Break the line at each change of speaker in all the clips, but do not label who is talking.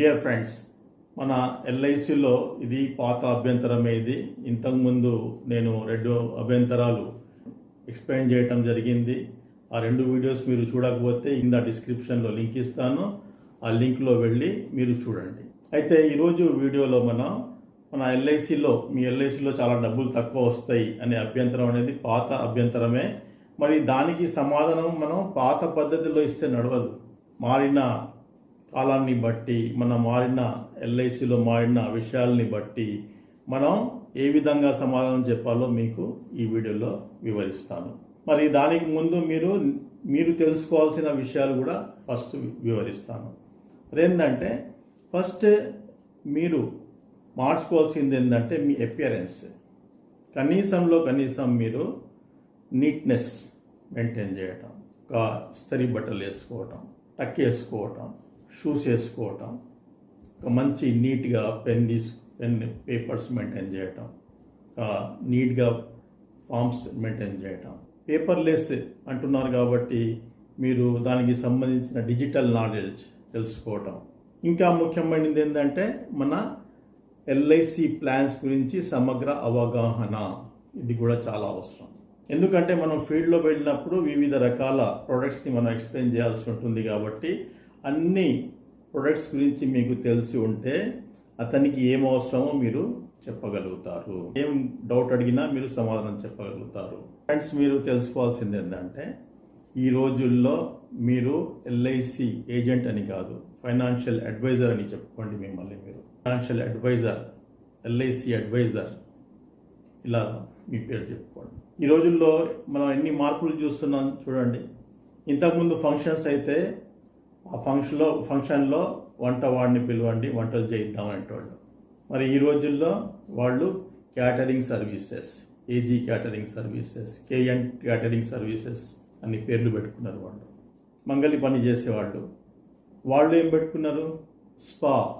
Dear friends మన ఎల్ఐసిలో ఇది పాత అభ్యంతరమే ఇది. ఇంతకుముందు నేను రెండు అభ్యంతరాలు ఎక్స్ప్లెయిన్ చేయటం జరిగింది. ఆ రెండు వీడియోస్ మీరు చూడకపోతే కింద డిస్క్రిప్షన్లో లింక్ ఇస్తాను. ఆ లింక్లో వెళ్ళి మీరు చూడండి. అయితే ఈరోజు వీడియోలో మనం మన ఎల్ఐసిలో మీ ఎల్ఐసిలో చాలా డబ్బులు తక్కువ వస్తాయి అనే అభ్యంతరం అనేది పాత అభ్యంతరమే. మరి దానికి సమాధానం మనం పాత పద్ధతిలో ఇస్తే నడవదు. మారిన కాలాన్ని బట్టి మనం మారిన ఎల్ఐసిలో మారిన విషయాల్ని బట్టి మనం ఏ విధంగా సమాధానం చెప్పాలో మీకు ఈ వీడియోలో వివరిస్తాను. మరి దానికి ముందు మీరు మీరు తెలుసుకోవాల్సిన విషయాలు కూడా ఫస్ట్ వివరిస్తాను. అదేంటంటే ఫస్ట్ మీరు మార్చుకోవాల్సింది ఏంటంటే మీ అపియరెన్స్ కనీసంలో కనీసం మీరు నీట్నెస్ మెయింటైన్ చేయటం ఒక ఇస్తరి బట్టలు వేసుకోవటం టక్ వేసుకోవటం షూస్ వేసుకోవటం ఒక మంచి నీట్గా పెన్ తీసు పెన్ పేపర్స్ మెయింటైన్ చేయటం ఒక నీట్గా ఫామ్స్ మెయింటైన్ చేయటం. పేపర్లెస్ అంటున్నారు కాబట్టి మీరు దానికి సంబంధించిన డిజిటల్ నాలెడ్జ్ తెలుసుకోవటం. ఇంకా ముఖ్యమైనది ఏంటంటే మన ఎల్ఐసి ప్లాన్స్ గురించి సమగ్ర అవగాహన. ఇది కూడా చాలా అవసరం. ఎందుకంటే మనం ఫీల్డ్లో వెళ్ళినప్పుడు వివిధ రకాల ప్రొడక్ట్స్ని మనం ఎక్స్ప్లెయిన్ చేయాల్సి ఉంటుంది కాబట్టి అన్ని ప్రొడక్ట్స్ గురించి మీకు తెలిసి ఉంటే అతనికి ఏం అవసరమో మీరు చెప్పగలుగుతారు. ఏం డౌట్ అడిగినా మీరు సమాధానం చెప్పగలుగుతారు. ఫ్రెండ్స్ మీరు తెలుసుకోవాల్సింది ఏంటంటే ఈ రోజుల్లో మీరు ఎల్ఐసి ఏజెంట్ అని కాదు ఫైనాన్షియల్ అడ్వైజర్ అని చెప్పుకోండి మిమ్మల్ని మీరు. ఫైనాన్షియల్ అడ్వైజర్ ఎల్ఐసి అడ్వైజర్ ఇలా మీ పేరు చెప్పుకోండి. ఈ రోజుల్లో మనం ఎన్ని మార్పులు చూస్తున్నాం చూడండి. ఇంతకుముందు ఫంక్షన్స్ అయితే ఆ ఫంక్షన్లో ఫంక్షన్లో వంట వాడిని పిలవండి వంటలు చేయిద్దాం అంటాడు మరి ఈ రోజుల్లో వాళ్ళు catering services AG catering services KN catering services అని పేర్లు పెట్టుకున్నారు వాళ్ళు. మంగలి పని చేసేవాళ్ళు. వాళ్ళు ఏం పెట్టుకున్నారు? స్పా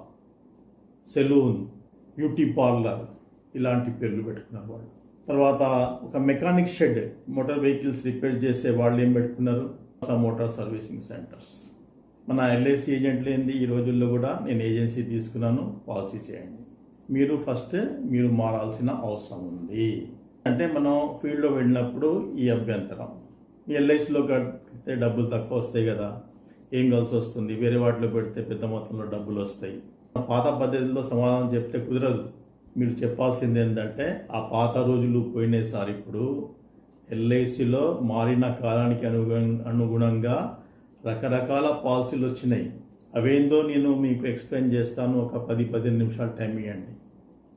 సెలూన్ బ్యూటీ పార్లర్ ఇలాంటి పేర్లు పెట్టుకున్నారు వాళ్ళు. తర్వాత ఒక mechanic shed motor vehicles repair చేసే వాళ్ళు ఏం పెట్టుకున్నారు? Motor servicing centres. మన ఎల్ఐసి ఏజెంట్లు ఏంది ఈ రోజుల్లో కూడా నేను ఏజెన్సీ తీసుకున్నాను పాలసీ చేయండి. మీరు ఫస్ట్ మీరు మారాల్సిన అవసరం ఉంది. అంటే మనం ఫీల్డ్లో వెళ్ళినప్పుడు ఈ అభ్యంతరం. మీ ఎల్ఐసిలో కడితే డబ్బులు తక్కువ వస్తాయి కదా. ఏం కలిసి వస్తుంది? వేరే వాటిలో పెడితే పెద్ద మొత్తంలో డబ్బులు వస్తాయి. పాత పద్ధతిలో సమాధానం చెప్తే కుదరదు. మీరు చెప్పాల్సింది ఏంటంటే ఆ పాత రోజులు పోయినాయి సార్ ఇప్పుడు ఎల్ఐసిలో మారిన కాలానికి అనుగు అనుగుణంగా రకరకాల పాలసీలు వచ్చినాయి. అవేందో నేను మీకు ఎక్స్ప్లెయిన్ చేస్తాను. ఒక పది పదిహేను నిమిషాలు టైం ఇవ్వండి.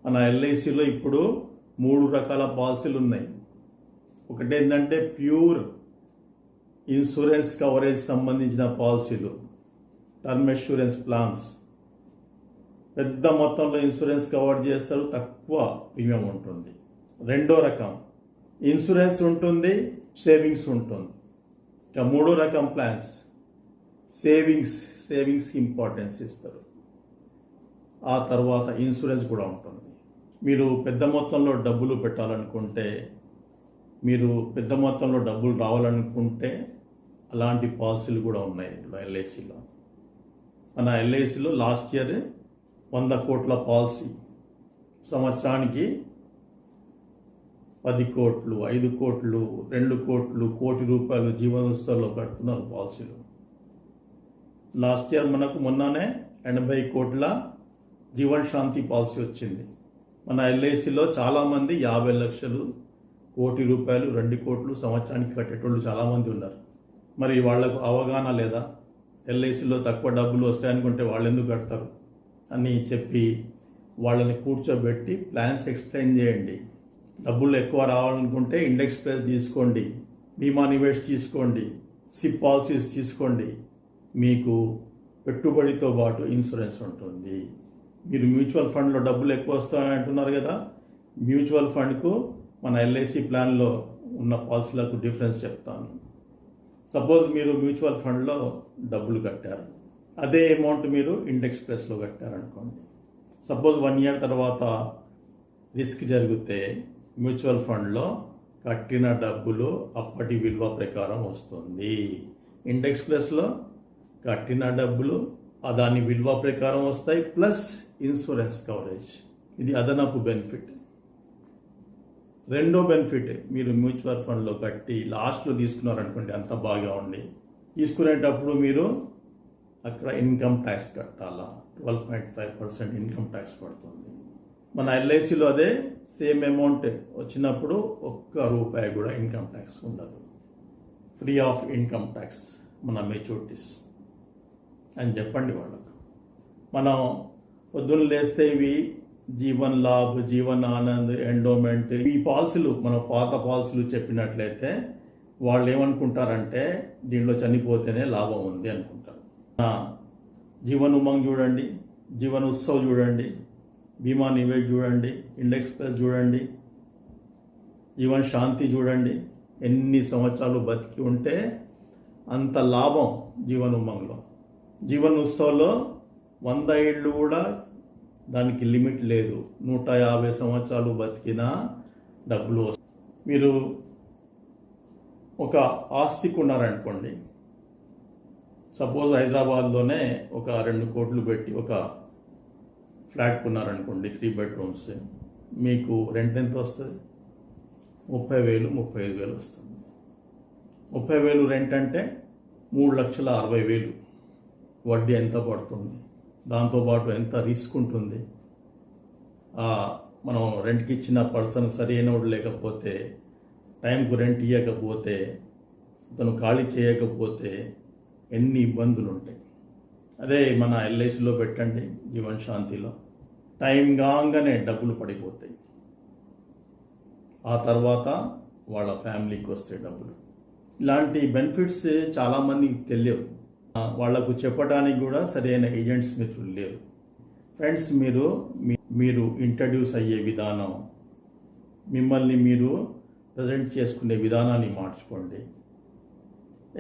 మన ఎల్ఐసిలో ఇప్పుడు మూడు రకాల పాలసీలు ఉన్నాయి. ఒకటి ఏంటంటే ప్యూర్ ఇన్సూరెన్స్ కవరేజ్ సంబంధించిన పాలసీలు. Term insurance plans. పెద్ద మొత్తంలో ఇన్సూరెన్స్ కవర్ చేస్తారు. తక్కువ ప్రీమియం ఉంటుంది. రెండో రకం. ఇన్సూరెన్స్ ఉంటుంది సేవింగ్స్ ఉంటుంది. ఇక మూడో రకం ప్లాన్స్. సేవింగ్స్ సేవింగ్స్ ఇంపార్టెన్స్ ఇస్తారు. ఆ తర్వాత ఇన్సూరెన్స్ కూడా ఉంటుంది. మీరు పెద్ద మొత్తంలో డబ్బులు పెట్టాలనుకుంటే మీరు పెద్ద మొత్తంలో డబ్బులు రావాలనుకుంటే అలాంటి పాలసీలు కూడా ఉన్నాయి ఎల్ఐసిలో మన ఎల్ఐసిలో లాస్ట్ ఇయర్ వంద కోట్ల పాలసీ. సంవత్సరానికి పది కోట్లు ఐదు కోట్లు రెండు కోట్లు కోటి రూపాయలు జీవనోత్సవాల్లో కడుతున్నారు పాలసీలు. లాస్ట్ ఇయర్ మనకు మొన్ననే ఎనభై కోట్ల జీవన్ శాంతి పాలసీ వచ్చింది. మన ఎల్ఐసిలో చాలామంది యాభై లక్షలు కోటి రూపాయలు రెండు కోట్లు సంవత్సరానికి కట్టేటోళ్ళు చాలామంది ఉన్నారు. మరి వాళ్ళకు అవగాహన లేదా? ఎల్ఐసిలో తక్కువ డబ్బులు వస్తాయనుకుంటే వాళ్ళు ఎందుకు కడతారు? అని చెప్పి వాళ్ళని కూర్చోబెట్టి ప్లాన్స్ ఎక్స్ప్లెయిన్ చేయండి. డబ్బులు ఎక్కువ రావాలనుకుంటే ఇండెక్స్ ప్రైస్ తీసుకోండి బీమా నివేష్ తీసుకోండి సిప్ పాలసీస్ తీసుకోండి మీకు పెట్టుబడితో పాటు ఇన్సూరెన్స్ ఉంటుంది. మీరు మ్యూచువల్ ఫండ్లో డబ్బులు ఎక్కువ వస్తాయని అంటున్నారు కదా మ్యూచువల్ ఫండ్కు మన ఎల్ఐసి ప్లాన్లో ఉన్న పాలసీలకు డిఫరెన్స్ చెప్తాను. సపోజ్ మీరు మ్యూచువల్ ఫండ్లో డబ్బులు కట్టారు. అదే అమౌంట్ మీరు ఇండెక్స్ ప్లస్లో కట్టారనుకోండి. సపోజ్ వన్ ఇయర్ తర్వాత రిస్క్ జరిగితే మ్యూచువల్ ఫండ్లో కట్టిన డబ్బులు అప్పటి విలువ ప్రకారం వస్తుంది. ఇండెక్స్ ప్లస్లో కట్టిన డబ్బులు దాని విలువ ప్రకారం వస్తాయి ప్లస్ ఇన్సూరెన్స్ కవరేజ్. ఇది అదనపు బెనిఫిట్. రెండో బెనిఫిట్ మీరు మ్యూచువల్ ఫండ్లో కట్టి లాస్ట్లో తీసుకున్నారనుకోండి అంత బాగా ఉండి తీసుకునేటప్పుడు మీరు అక్కడ ఇన్కమ్ ట్యాక్స్ కట్టాలా? Twelve point five percent income tax పడుతుంది. మన ఎల్ఐసిలో అదే సేమ్ అమౌంట్ వచ్చినప్పుడు ఒక్క రూపాయి కూడా ఇన్కమ్ ట్యాక్స్ ఉండదు. ఫ్రీ ఆఫ్ ఇన్కమ్ ట్యాక్స్ మన మెచ్యూరిటీస్. అని చెప్పండి వాళ్ళకు. మనం పొద్దున్న లేస్తే ఇవి జీవన్ లాభ్ జీవన్ ఆనంద్ ఎండోమెంట్ ఈ పాలసీలు మన పాత పాలసీలు చెప్పినట్లయితే వాళ్ళు ఏమనుకుంటారంటే దీనిలో చనిపోతేనే లాభం ఉంది అనుకుంటారు. జీవన్ ఉమంగ్ చూడండి జీవన్ ఉత్సవ్ చూడండి బీమా నివేద్ చూడండి ఇండెక్స్ ప్లస్ చూడండి జీవన్ శాంతి చూడండి ఎన్ని సంవత్సరాలు బతికి ఉంటే అంత లాభం జీవన్ ఉమంగ్లో. జీవన్ ఉత్సవ్లో వంద ఏళ్ళు కూడా దానికి లిమిట్ లేదు. నూట యాభై సంవత్సరాలు బతికినా డబ్బులు మీరు ఒక ఆస్తికి ఉన్నారనుకోండి సపోజ్ హైదరాబాద్లోనే ఒక రెండు కోట్లు పెట్టి ఒక ఫ్లాట్ కొన్నారనుకోండి త్రీ బెడ్రూమ్స్ మీకు రెంట్ ఎంత వస్తుంది? ముప్పై వేలు ముప్పై ఐదు వేలు వస్తుంది. ముప్పై వేలు రెంట్ అంటే మూడు లక్షల అరవై వేలు. వడ్డీ ఎంత పడుతుంది? దాంతోపాటు ఎంత రిస్క్ ఉంటుంది? మనం రెంట్కి ఇచ్చిన పర్సన్ సరైనవాడు లేకపోతే టైంకు రెంట్ ఇవ్వకపోతే అతను ఖాళీ చేయకపోతే ఎన్ని ఇబ్బందులు ఉంటాయి. అదే మన ఎల్ఐసిలో పెట్టండి జీవన్ శాంతిలో. టైం కాగానే డబ్బులు పడిపోతాయి. ఆ తర్వాత వాళ్ళ ఫ్యామిలీకి వస్తాయి డబ్బులు. ఇలాంటి బెనిఫిట్స్ చాలామందికి తెలియవు. వాళ్ళకు చెప్పడానికి కూడా సరైన ఏజెంట్స్ మిత్రులు లేరు. ఫ్రెండ్స్ మీరు మీరు ఇంట్రడ్యూస్ అయ్యే విధానం మిమ్మల్ని మీరు ప్రజెంట్ చేసుకునే విధానాన్ని మార్చుకోండి.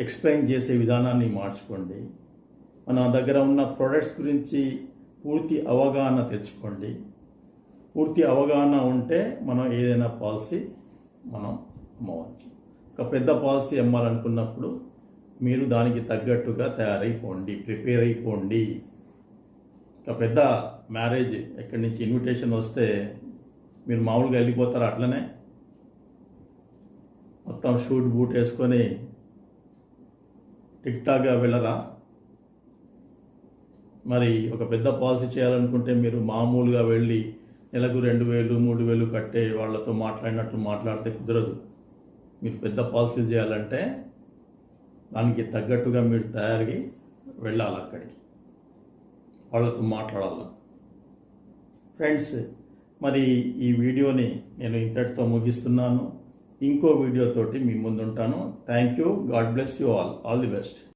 ఎక్స్ప్లెయిన్ చేసే విధానాన్ని మార్చుకోండి. మన దగ్గర ఉన్న ప్రోడక్ట్స్ గురించి పూర్తి అవగాహన తెచ్చుకోండి. పూర్తి అవగాహన ఉంటే మనం ఏదైనా పాలసీ మనం అమ్మవచ్చు. ఒక పెద్ద పాలసీ అమ్మాలనుకున్నప్పుడు మీరు దానికి తగ్గట్టుగా తయారైపోండి ప్రిపేర్ అయిపోండి. ఒక పెద్ద మ్యారేజ్ ఎక్కడి నుంచి ఇన్విటేషన్ వస్తే మీరు మామూలుగా వెళ్ళిపోతారు అట్లనే? మొత్తం షూట్ బూట్ వేసుకొని టిక్టాక్గా వెళ్ళరా? మరి ఒక పెద్ద పాలసీ చేయాలనుకుంటే మీరు మామూలుగా వెళ్ళి నెలకు రెండు వేలు మూడు వేలు కట్టే వాళ్ళతో మాట్లాడినట్లు మాట్లాడితే కుదరదు. మీరు పెద్ద పాలసీలు చేయాలంటే దానికి తగ్గట్టుగా మీరు తయారై వెళ్ళాలి అక్కడికి. వాళ్ళతో మాట్లాడాలి. ఫ్రెండ్స్ మరి ఈ వీడియోని నేను ఇంతటితో ముగిస్తున్నాను. ఇంకో వీడియోతోటి మీ ముందుంటాను. Thank you. God bless you all. All the best.